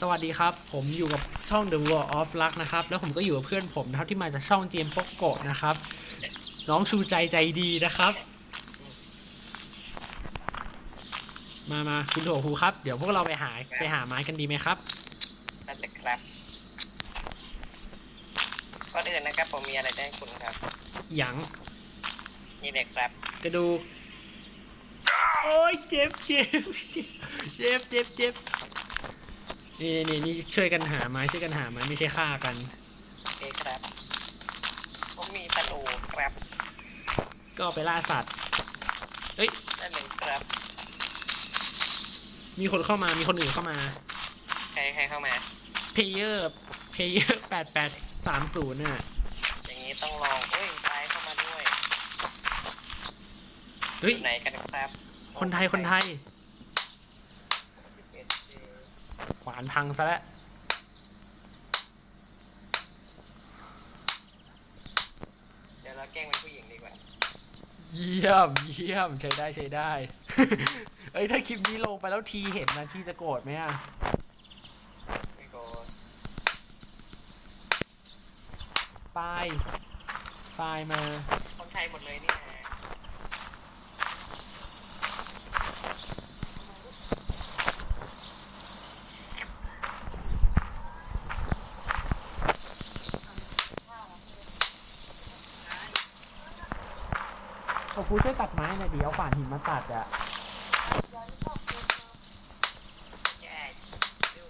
สวัสดีครับ ผมอยู่กับช่อง The World of Luck นะครับ แล้วผมก็อยู่กับเพื่อนผมนะครับที่มาจากช่อง GM p o k o นะครับ น้องชูใจใจดีนะครับ มามาคุณโถครูครับ เดี๋ยวพวกเราไปหาไปหาไม้กันดีไหมครับ นั่นแหละครับก่อนอื่นนะครับผมมีอะไรจะให้คุณครับ หยังนี่เลยครับ กระดูก โอ้ยเจ็บเจ็บเจ็บเจ็บเจ็บ นี่นี่นี่ช่วยกันหาไม้ช่วยกันหาไม้ไม่ใช่ฆ่ากัน โอเคครับผมมีธนูครับก็ไปล่าสัตว์ เอ้ย นั่นเลยครับมีคนเข้ามามีคนอื่นเข้ามา ใครใครเข้ามา เพเยอร์ เพเยอร์แปดแปดสามศูนย์น่ะ อย่างนี้ต้องลองเอ้ยตายเข้ามาด้วยเฮ้ย อยู่ไหนกันครับ คนไทยคนไทย ขวานพังซะแล้วเดี๋ยวเราแกล้งเป็นผู้หญิงดีกว่า เยี่ยมเยี่ยมใช้ได้ใช้ได้ เอ้ยถ้าคลิปนี้ลงไปแล้วทีเห็นนะทีจะโกรธไหมอะไม่โกนปลายปลายมา คนไทยหมดเลยนี่นะ โอ้กูช่วยตัดไม้หน่อยดิเอาขวานหินมาตัดอะแย่ดู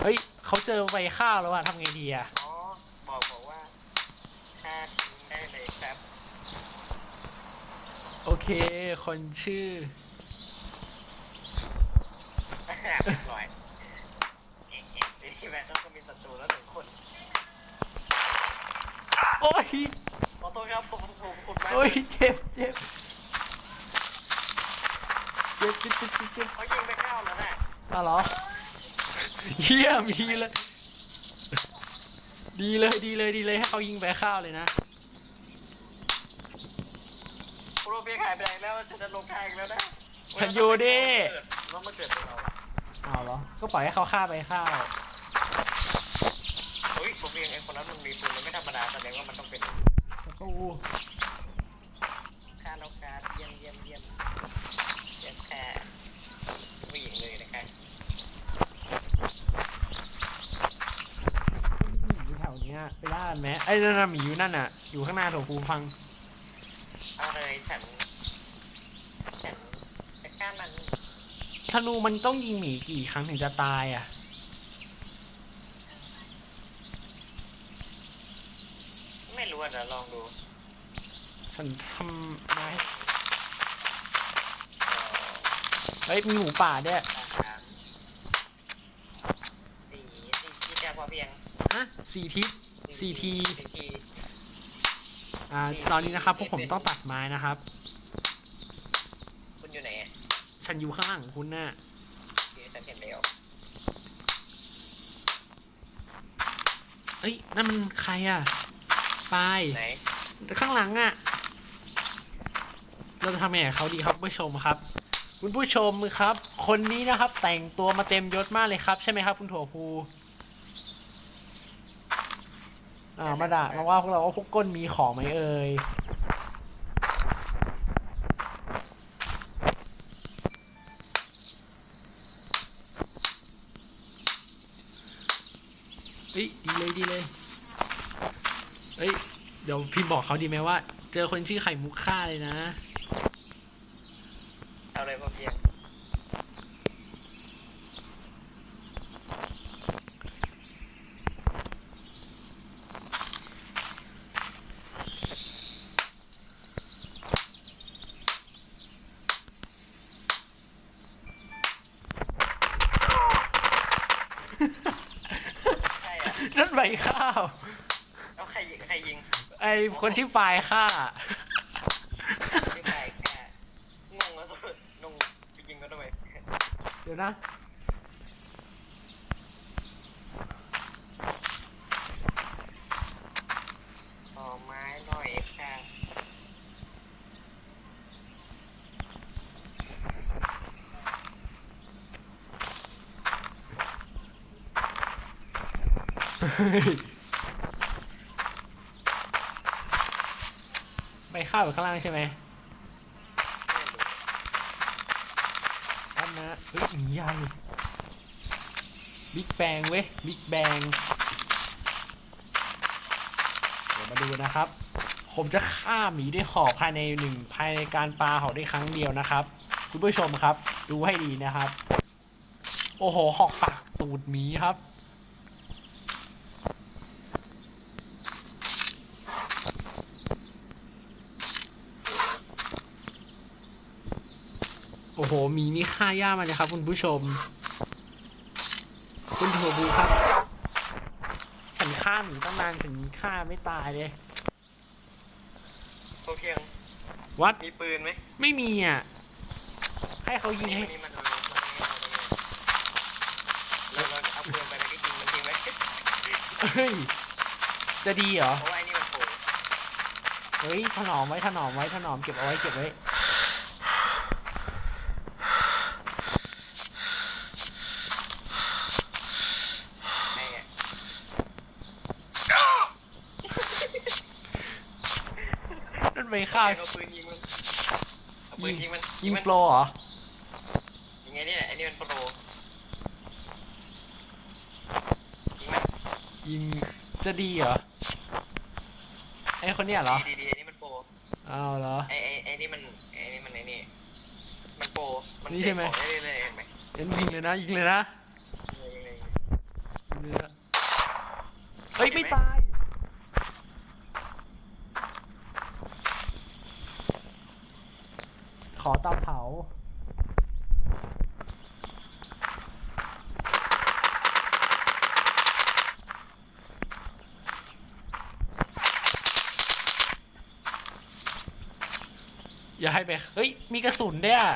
เฮ้ยเขาเจอใบข้าวแล้วอะทำไงดีอะอ๋อบอกบอกว่าค่าทิ้งได้เลยครับ โอเค คนชื่อเรียบร้อยเอ๊ะเอ๊ะเดี๋ยวที่แม่ต้องก็มีศัตรูแล้วหนึ่งคน โอ้ยขอโทษครับผมผมคุณมากโอ้ยเจ็บเจ็บเจ็บเจ็บเจ็บเจ็บเจ็บเขายิงไปเข้าแล้วน่ะอ้าวเหรอเยี่ยมดีเลย ดีเลยดีเลยดีเลยให้เขายิงไปข้าวเลยนะโปรเบียหายไปไหนแล้วฉันจะลงทางอีกแล้วนะฉันอยู่ดิต้องมาเกิดเป็นเรา อ้าวเหรอก็ปล่อยให้เขาฆ่าไปข้าว เฮ้ยโปรเบียไอ้คนนั้นมันมีปืนมันไม่ธ รรมดาแสดงว่ามันต้องเป็นแล้วก็ค่าเราการเยี่ยมเยี่ยมเยี่ยมเยี่ยมแค่ผู้หญิงเลยนะครับหมีแถวเนี้ยไปล่ากันไหมไอ้นั่นน่ะหมีอยู่นั่นน่ะ อยู่ข้างหน้าโถฟูฟัง เอาเลยฉันฉันจะฆ่ามันธนูมันต้องยิงหมีกี่ครั้งถึงจะตายอะ ไม่รู้อะเดี๋ยวลองดูฉันทำไม้เฮ้ยมีหมูป่าด้วยสามสี่สี่ที่จะพอเพียงอะสี่ทิศสี่ทีสี่ทีอ่าตอนนี้นะครับพวกผมต้องตัดไม้นะครับ คุณอยู่ไหนอะฉันอยู่ข้างหลังคุณน่ะเดี๋ยวฉันเห็นแล้วเอ้ยนั่นมันใครอะ ปายไหนข้างหลังอะ เราจะทำยังไงกับเขาดีครับคุณผู้ชมครับ คุณผู้ชมครับ คนนี้นะครับ แต่งตัวมาเต็มยศมากเลยครับ ใช่ไหมครับ คุณถั่วพูอ่ามาด่ามาว่าพวกเราว่าพวกก้นมีของไหมเอ่ยเฮ้ยดีเลยดีเลย เฮ้ย เดี๋ยวพิมพ์บอกเขาดีไหมว่า เจอคนชื่อไข่มุกฆ่าเลยนะ เอาเลยพอเพียงใช่อะนั่นใบข้าวเอาใครยิงใครยิงไอคนที่ฝ่ายฆ่า ยิงใครแค่งงแล้วสุดงงไปยิงก็ทำไมเดี๋ยวนะ ต่อไม้หน่อยค่ะ ข้าวอยู่ข้างล่างใช่ไหมไม่รู้อันนะเฮ้ยหมีใหญ่บิ๊กแบงเว้ยบิ๊กแบงเดี๋ยวมาดูนะครับ ผมจะฆ่าหมีด้วยหอกภายในหนึ่งภายในการปลาหอกได้ครั้งเดียวนะครับ คุณผู้ชมครับ ดูให้ดีนะครับ โอ้โหหอกปักตูดหมีครับ โอ้โหห มีนี่ฆ่ายากมากเลยครับ คุณผู้ชม คุณถั่วบูครับฉันฆ่าหมีตั้งนานฉันฆ่าไม่ตายเลยโอเคยังวัดมีปืนไหมไม่มีอะ ให้เขายิงนี่ให้มันนี่มันทำมันนี่มันทำเราเราเอาปืนไปแล้วก็ยิงมันทิ้งไหมเฮ้ย จะดีเหรอเพราะว่าไอ้นี่มันโผล่เฮ้ย ถนอมไว้ ถนอมไว้ ถนอมเก็บเอาไว้ เก็บไว้ ไอ้อะ นั่นไป ฆ่าเอาปืนยิงมันเอาปืนยิงมันยิงมันโปรเหรอยิงไงเนี่ยไอ้นี่มันโปรยิงมันยิงจะดีเหรอไอคนเนี้ยเหรอดีดีดีไอ้นี่มันโปรอ้าวเหรอ ไอ้ไอ้ไอ้นี่มันไอ้นี่มันไอ้นี่มันโปรมันนี่ใช่ไหมเก็บของได้เรื่อยๆเห็นไหมงั้นยิงเลยนะยิงเลยนะ ยิงเลย ยิงเลยนะเฮ้ย ไม่ตาย ข อเตาเผา อย่าให้ไป เฮ้ย มีกระสุนเนี่ยอะ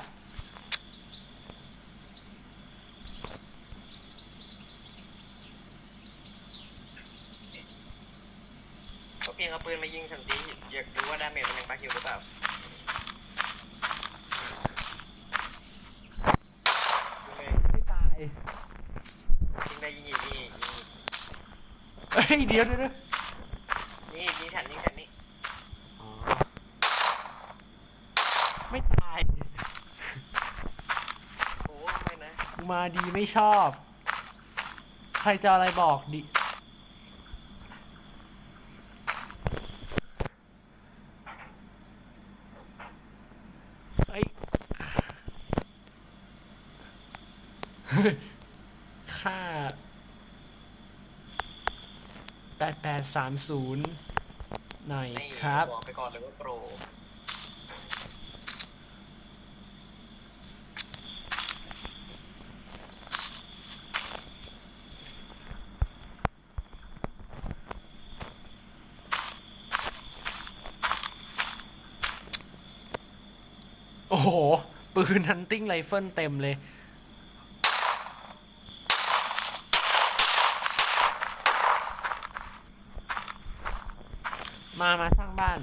เขาเพียงเอาปืนมายิงสันติอยากรู้ว่าดาเมจมันยังปักอยู่หรือเปล่า ไม่ตาย ยิงได้ยิงอีกยิงอีกยิงอีก เฮ้ย เดี๋ยวเดี๋ยวเดี๋ยว ยิงอีกยิงฉันยิงฉันนี่ อ๋อไม่ตาย โอ้ไม่นะ กู มาดีไม่ชอบ ใครจะอะไรบอกดิเฮ้ยค่าแปดแปดสามศูนย์หน่อยนี่ครับบอกไปก่อนเลยว่าโปร โอ้โห ปืนฮันติ้งไรเฟิลเต็มเลย มา มาสร้างบ้าน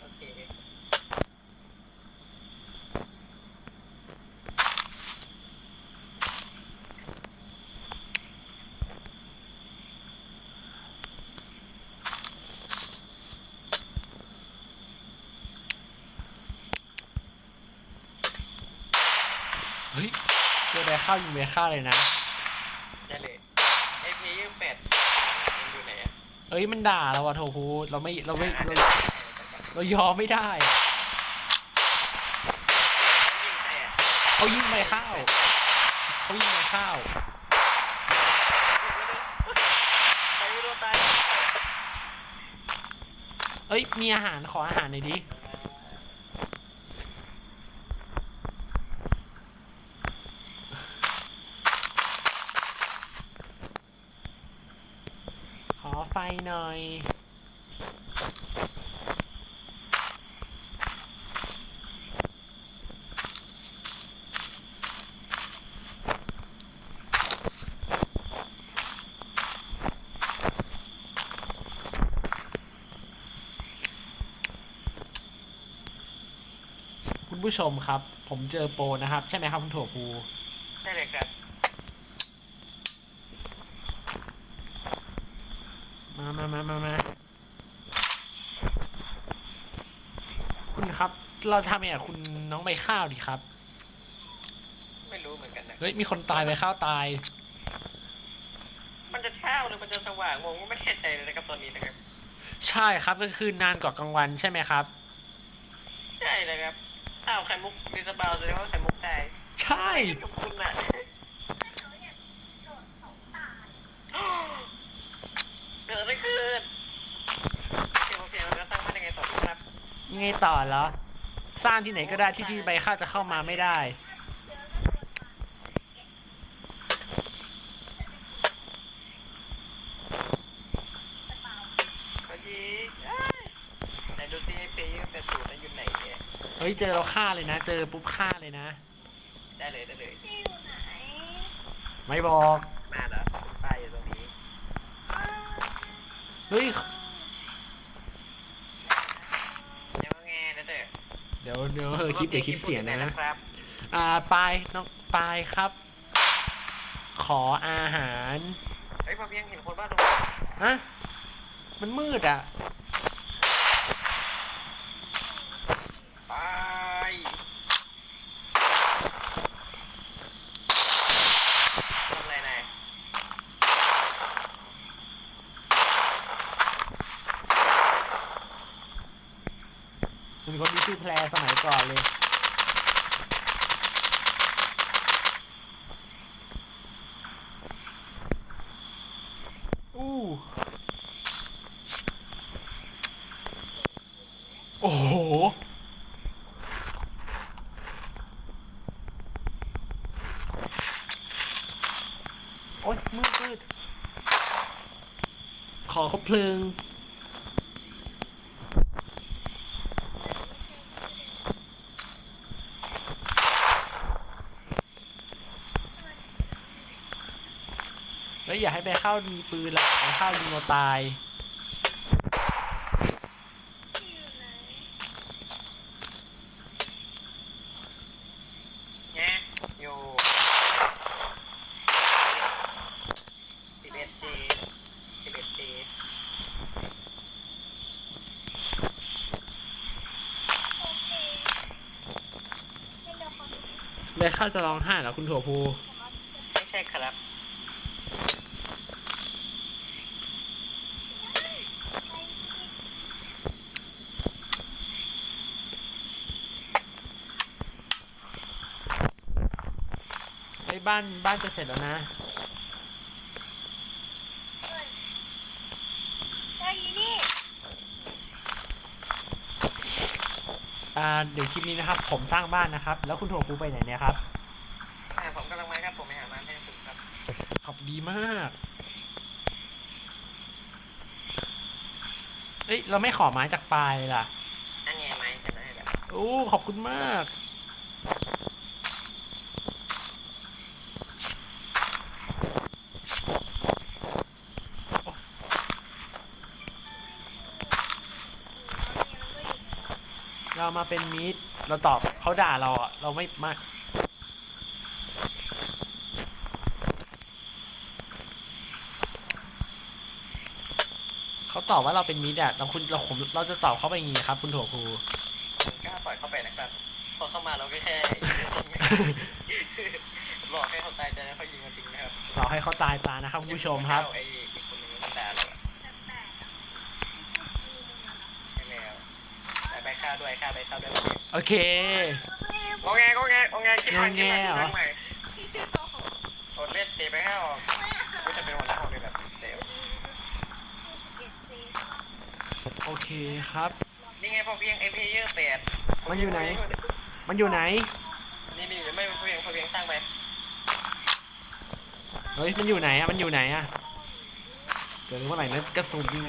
โอเค เฮ้ย เจอแบ ข้าวยิงแบข้าวเลยนะได้เลยไอพียี่แปดมันอยู่ไหนอะเอ้ยมันด่าเราอะโทพูเราไม่เราไม่เราเรายอมไม่ได้อะยิงใครอะเขายิงใบข้าวเขายิงใบข้าวใครไม่รู้ตายเอ้ยมีอาหารขออาหารหน่อยดิ ขอไฟ หน่อยคุณผู้ชมครับ ผมเจอโปรนะครับ ใช่ไหมครับคุณถั่วพูใช่เลยครับ มามามามามาคุณครับ เราทำยังไงกับคุณน้องใบข้าวดีครับ ไม่รู้เหมือนกันนะ เฮ้ย มีคนตายใบข้าวตาย มันจะเช้าหรือมันจะสว่างผมก็ไม่แน่ใจเลยนะครับตอนนี้นะครับ ใช่ครับก็คือนานกว่ากลางวันใช่ไหมครับ ใช่เลยครับอ้าวไข่มุกดิสบาวแสดงว่าไข่มุกตายใช่ ขอบคุณนะเกิดอะไรขึ้นเพียงเพียงเราจะสร้างบ้านยังไงต่อครับ ยัง ไงต่อเหรอ สร้างที่ไหนก็ได้ที่ที่ใบข้าวจะเข้ามาไม่ได้พอดีเอ้ยไหนดูซิไอ้เพย์ตั้งแต่สูตรนั้นอยู่ไหนเนี่ย เฮ้ยเจอเราฆ่าเลยนะ เจอปุ๊บฆ่าเลยนะ ได้เลยได้เลย ที่อยู่ไหนไม่บอก มาแล้วป้ายอยู่ตรงนี้ เฮ้ย เดี๋ยวไงนะเด้อ เดี๋ยวเดี๋ยวเออคลิปเดี๋ยวคลิปเสียงนะนะครับ อ่าปายน้องปายครับ ขออาหาร เฮ้ยพอเพียงเห็นคนบ้านตรงนี้ฮะ มันมืดอะ ไปทำอะไรนาย เป็นคน ที่ชื่อแพรสมัยก่อนเลยอู้โอ้โหโอ๊ยมืดมืดขอคบเพลิง แล้วอย่าให้ไปเข้ามีปืนหรอกไปเข้ายิงเราตายที่อยู่ไหนเนี่ยอยู่สิบเอ็ดจีสิบเอ็ดจีโอเคให้เราขอดูเลยข้าจะร้องไห้เหรอคุณถั่วพู นะครับ ไม่ใช่ครับ ไอ้ย บ้านบ้านจะเสร็จแล้วนะเฮ้ยเฮ้ยอีนี่อ่าเดี๋ยวคลิปนี้นะครับ ผมสร้างบ้านนะครับ แล้วคุณถั่วพูไปไหนเนี่ยครับอ่าผมกำลังมาครับผมไปหามาให้คุณครับขอบดีมาก เอ้ย เราไม่ขอไม้จากปลายเลยล่ะ อันนี้ไหมจะได้แบบ โอ้ ขอบคุณมาก เรามาเป็นมิตรเราตอบเขาด่าเราอะ เราไม่มาเขาตอบว่าเราเป็นมิตรอะเราคุณเราผมเราจะตอบเขาไปอย่างงี้ครับ คุณถั่วครูผมกล้าปล่อยเข้าไปนะครับพอเข้ามาเราก็แค่บอกให้เขาตายใจแล้วเขายิงมาทิ้งนะครับ เราให้เขาตายตานะครับคุณผู้ชมครับไอ้อีกคนนึงมันด่าเราอะ แปลกๆอะที่พูดกูมึงอะนะ ใช่แล้วแต่ไป ฆ่าด้วยฆ่าไปฆ่าด้วยโอเคงอแงงอแงงอแงคิดใหม่คิดใหม่งอแงเหรอคิดใหม่อดเล่นเตะไปห้าออกกูจะเป็นหัวหน้าห้องเลยแบบเตะโอเคครับ นี่ไงพอเพียงไอพีเยอร์แปดมันอยู่ไหน มันอยู่ไหน นี่นี่ไม่พอเพียงพอเพียงสร้างไปเฮ้ย มันอยู่ไหนอะมันอยู่ไหนอะเกิดเมื่อไหร่นะกระสุนยิง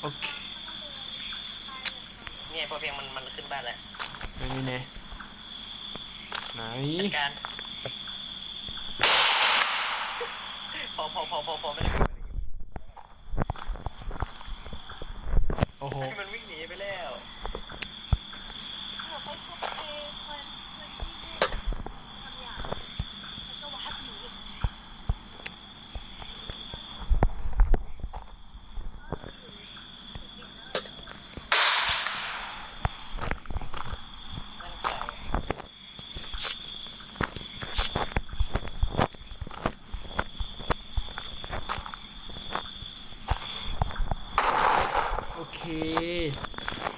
โอเค เนี่ยพอเพียงมันมันขึ้นบ้านแล้ว ไหนไหนไหนไหน จัดการพอพอพอพอพอไม่ได้ โอ้โห ให้มันวิ่งหนีไปแล้ว เดี๋ยวไปพบเอคนคนที่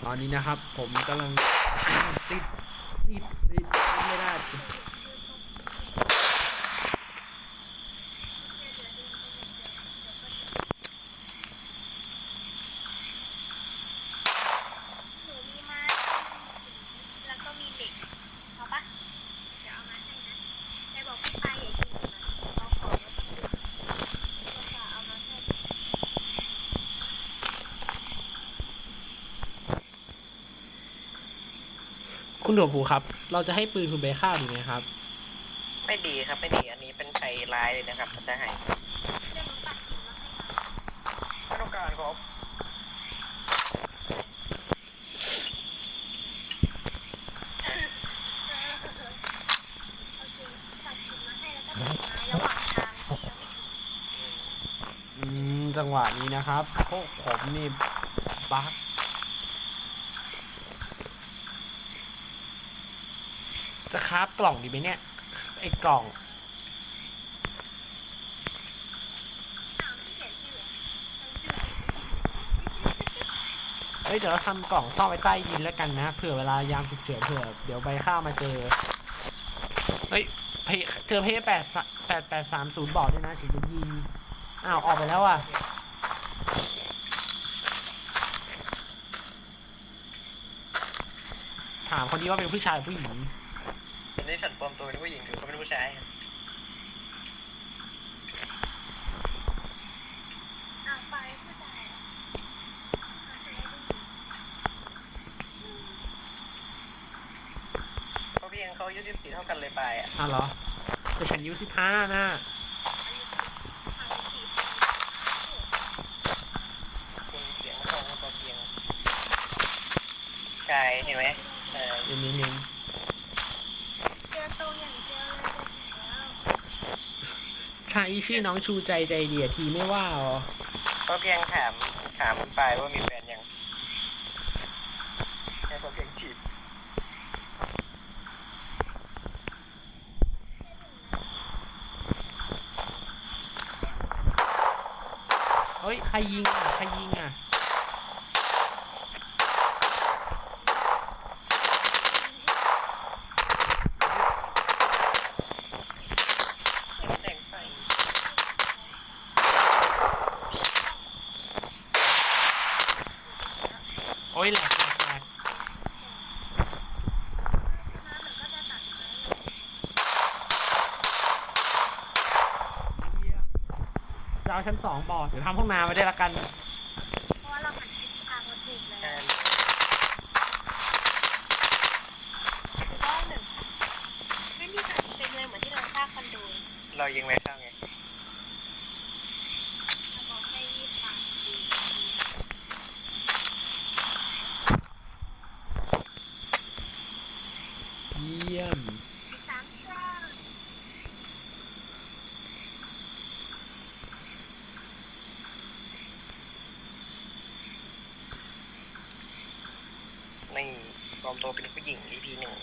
ตอ นี้นะครับ ผมกำลังติดติดติดไม่ได้ หนูมีไม้แล้วก็มีเหล็กเอาปะเดี๋ยวเอามาให้นะแต่บอกพี่ปายอย่ากินมันเอาของมาให้ก็จะเอามาให้ คุณหัวผูครับ เราจะให้ปืนคุณไปฆ่าดีไหมครับ ไม่ดีครับไม่ดีอันนี้เป็นภัยร้ายเลยนะครับมันจะให้เดี๋ยวหนูตัดหินมาให้นะไม่ต้องการครับโอเคตัดหินมาให้แล้วก็ตัดไม้ระหว่างทางที่ยังไม่ถึงอืมจังหวะนี้นะครับพวกผมนี่บัก จะคราฟกล่องดีไหมเนี่ย ไอ้กล่อง เฮ้ย เดี๋ยวเราทำกล่องซ่อนไว้ใต้ดินแล้วกันนะ เผื่อเวลายามฉุกเฉินเผื่อ เดี๋ยวใบข้าวมาเจอ เฮ้ยเพเจอเพแปดแปดแปดสามศูนย์บอกด้วยนะถึงจะยิง อ้าว ออกไปแล้วอะถามคนนี้ว่าเป็นผู้ชายหรือผู้หญิง ตอนนี้ฉันปลอมตัวเป็นผู้หญิงถือเขาเป็นผู้ชายอ้าวไปผู้ชายเหรอเอาใช้ได้ดีเพราะเพียงเขาอายุสิบสี่เท่ากันเลยไปอะอ้าวเหรอแต่ฉันอายุสิบห้านะอายุสิบอายุสี่สิบคุณเสียงของพอเพียงใช่เห็นไหมเออเดี๋ยวนี้นึง เจอตัวอย่างเจอเลยได้แล้ว ชายชื่อน้องชูใจใจเดียทีไม่ว่าอ๋อก็เพียงถามถามคุณปายว่ามีแฟนยังให้พอเพียงจีบ เฮ้ย ใครยิงอะ ใครยิงอะ แต่งไฟ โอ้ยแหลกแหลกแหลก น้ำมันก็จะตัดไม้ลง เยี่ยม จะเอาชั้นสองบอกเดี๋ยวทำห้องน้ำไว้ได้ละกัน เพราะว่าเราหันทิศทางมาถูกแล้ว ใช่ คือว่าหนึ่งไม่มีทางเป็นเลยเหมือนที่เราสร้างคอนโด เรายิงไม่เข้าไง เราบอกให้รีบฟังดี เยี่ยม สามช่อง นี่ปลอมตัวเป็นผู้หญิง EP หนึ่ง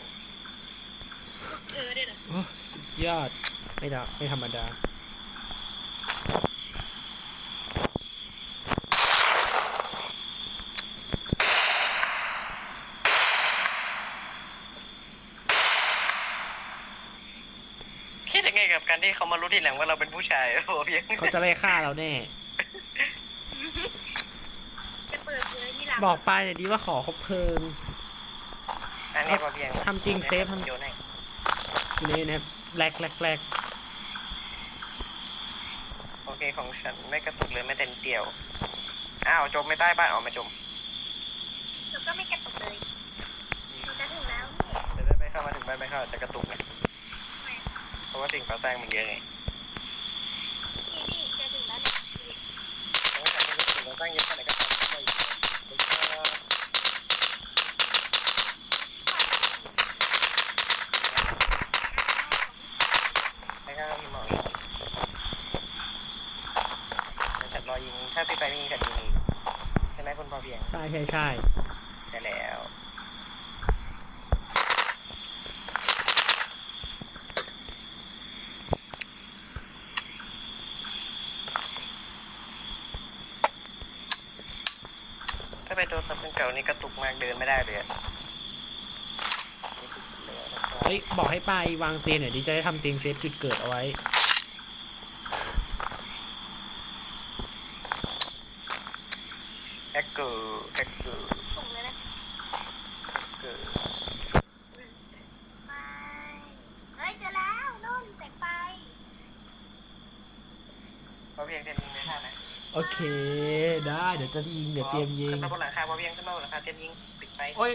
เธอด้วยเหรอ โอ้สุดยอด ไม่ดาไม่ธรรมดา คิดยังไงกับการที่เขามารู้ทีหลังว่าเราเป็นผู้ชายโอ้เพียงเขาจะไล่ฆ่าเราแน่ จะเปิดเผยที่หลังบอกไปหน่อยดีว่าขอคบเพลิง อันนี้พอเพียงทำจริงเซฟทำ โยนให้ อยู่ในนะครับแหลกแหลกแหลก โอเค ของฉันไม่กระตุกเลยแม้แต่นิดเดียว อ้าวจมไม่ใต้บ้านออกมาจมแล้วก็ไม่กระตุกเลยมันจะถึงแล้วนี่เดี๋ยวได้ไม่เข้ามาถึงบ้านไม่เข้าจะกระตุกไงทำไมเพราะว่าสิ่งก่อสร้างมันเยอะไงนี่นี่จะถึงแล้วเนี่ยนี่เพราะว่าฉันมีสิ่งก่อสร้างเยอะแค่ไหนก็ตาม ไปไม่ยิงฉันยิงอีกใช่ไหมคุณพอเพียงใช่ใช่ใช่ใช่แล้ว ถ้าไปโทรศัพท์เครื่องเก่านี่กระตุกมากเดินไม่ได้เลยอะเฮ้ยบอกให้ไปวางเตียงหน่อยดิจะได้ทำเตียงเซฟจุดเกิดเอาไว้ แฮกเกอร์แฮกเกอร์ส่งเลยนะแฮกเกอร์ไปเฮ้ยเจอแล้วนุ่นแสงไฟพอเพียงเตรียมยิงในท่านะโอเค ได้เดี๋ยวจะยิงเดี๋ยวเตรียมยิงขึ้นมาบนหลังคาพอเพียงขึ้นมาบนหลังคาเตรียมยิงปิดไฟโอ้ย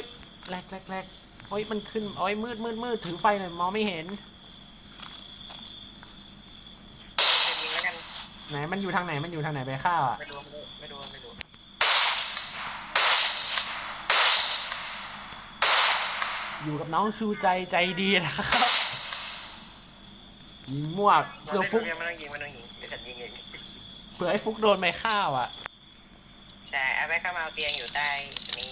แรกแรกแรกโอ้ยมันขึ้นโอ้ยมืดมืดมืดถือไฟหน่อยมองไม่เห็นเตรียมยิงแล้วกันไหนมันอยู่ทางไหนมันอยู่ทางไหนไปข้าวอะไม่ดูไม่ดูไม่ดู อยู่กับน้องชูใจใจดีนะครับยิงมั่วเราเผื่อไม่ฟุกไม่ต้องยิงไม่ต้องยิงเดี๋ยวฉันยิงเองเผื่อไอ้ฟุกโดนไปข้าวอะใช่เอาไปเข้ามาเอาเตียงอยู่ใต้นี้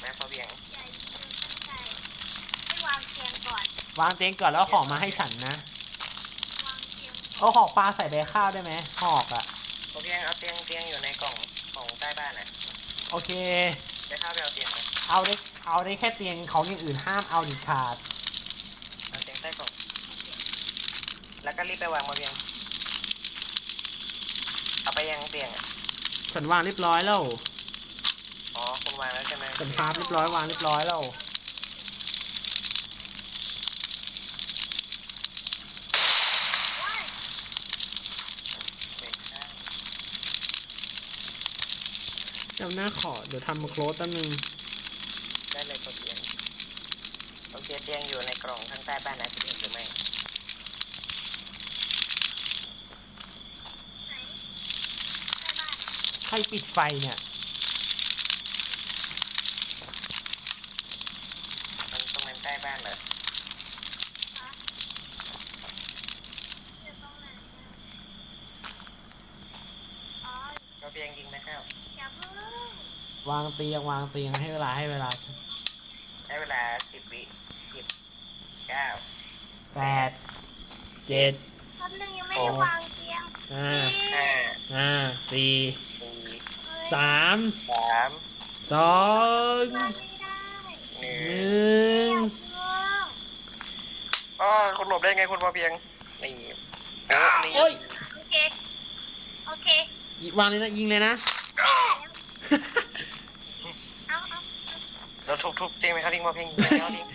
แม่พอเพียงใหญ่เกินตั้งใจให้วางเตียงก่อนวางเตียงก่อนแล้วเอาของมาให้ฉันนะวางเตียงเอาหอกปลาใส่ใบข้าวได้ไหมหอกอะพอเพียงเอาเตียงเตียงอยู่ในกล่องของใต้บ้านนะโอเคได้เข้าไปเอาเตียงนะเอาได้ เอาได้แค่เตียงของอย่างอื่นห้ามเอาดิขาดเอาเตียงใต้กล่องแล้วก็รีบไปวางมาเพียงเอาไปยังเตียงอะฉันวางเรียบร้อยแล้วอ๋อคุณวางแล้วใช่ไหมฉันพาร์ทเรียบร้อยวางเรียบร้อยแล้วว้ายเด็กได้เดี๋ยวหน้าขอเดี๋ยวทำโคลสแป๊บนึง ได้เลยพอเตียงโอเคเตียงอยู่ในกล่องข้างใต้บ้านนะคุณเห็นหรือไม่ไหนใต้บ้านใครปิดไฟเนี่ยมันตรงนั้นใต้บ้านเหรออยู่ตรงไหนอ๋อพอเพียงยิงไม่เข้าอย่าเพิ่งวางเตียงวางเตียงให้เวลาให้เวลา ใช้เวลาสิบวิสิบ เก้าแปดเจ็ดแป๊บนึงยังไม่ได้วางเตียงห้าห้าห้าสี่สี่เฮ้ยสามสามสองวางไม่ได้หนึ่หงนึ่งอ๋อคุณหลบได้ไงคุณพอเพียง นี่โอ้นี่โอ้ยโอเค โอเควางเลยนะยิงเลยนะ เอาเอาเราทุบทุบจริงไหมครับทิ้งพอเพียงยิงแล้วทิ้ง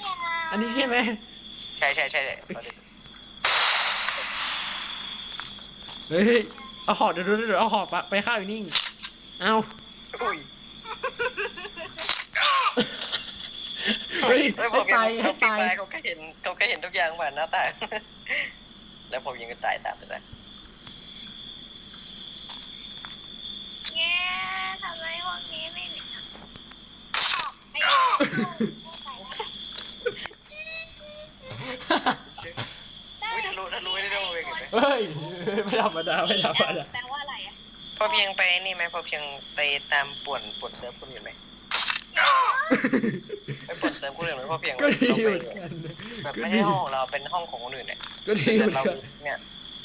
อันนี้ใช่ไหมใช่ใช่ใช่ใช่เอาดิเฮ้ยเอาหอกเดี๋ยวเดี๋ยวเดี๋ยวเอาหอกไปไปข้าวอยู่นิ่ง เอาอุ้ยเฮ้ยเฮ้ยพให้อเพียงตายให้เขาปิดตายไฟเขาก็เห็นเขาก็เห็นทุกอย่างผ่านหน้าต่าง แล้วผมยิงก็ตายตามไปเลยเย้ทำไมห้องนี้ไม่มีอะออกไปเอาได้ อุ้ยทะลุทะลุไม่ได้ด้วย เห็นไหมเฮ้ยไม่ธรรมดาไม่ธรรมดาแปลว่าอะไรอะพอเพียงไปนี่ไหมพอเพียงไปตามป่วนป่วนเซิร์ฟคนอื่นไหมไปป่วนเซิร์ฟคนอื่นไหมพอเพียงก็ดีเราเหไปมือนกันแบบก็ไม่ดีใช่ห้องของเราเป็นห้องของคนอื่นเนี่ยก็ดีเหมืแต่อนเรากันเนี่ย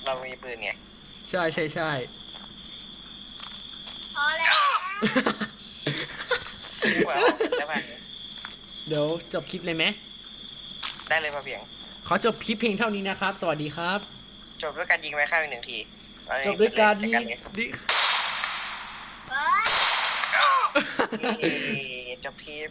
เรามีปืนไงใช่ใช่ใช่พอแล้วว่าได้ป่ะเดี๋ยวจบคลิปเลยไหมได้เลยพอเพียงขอจบคลิปเพียงเท่านี้นะครับ สวัสดีครับ จบด้วยการยิงไม้ข้าวอีกหนึ่งทีจบด้วยการยิงจัดเลยดิเฮ้ยเย้จบคลิป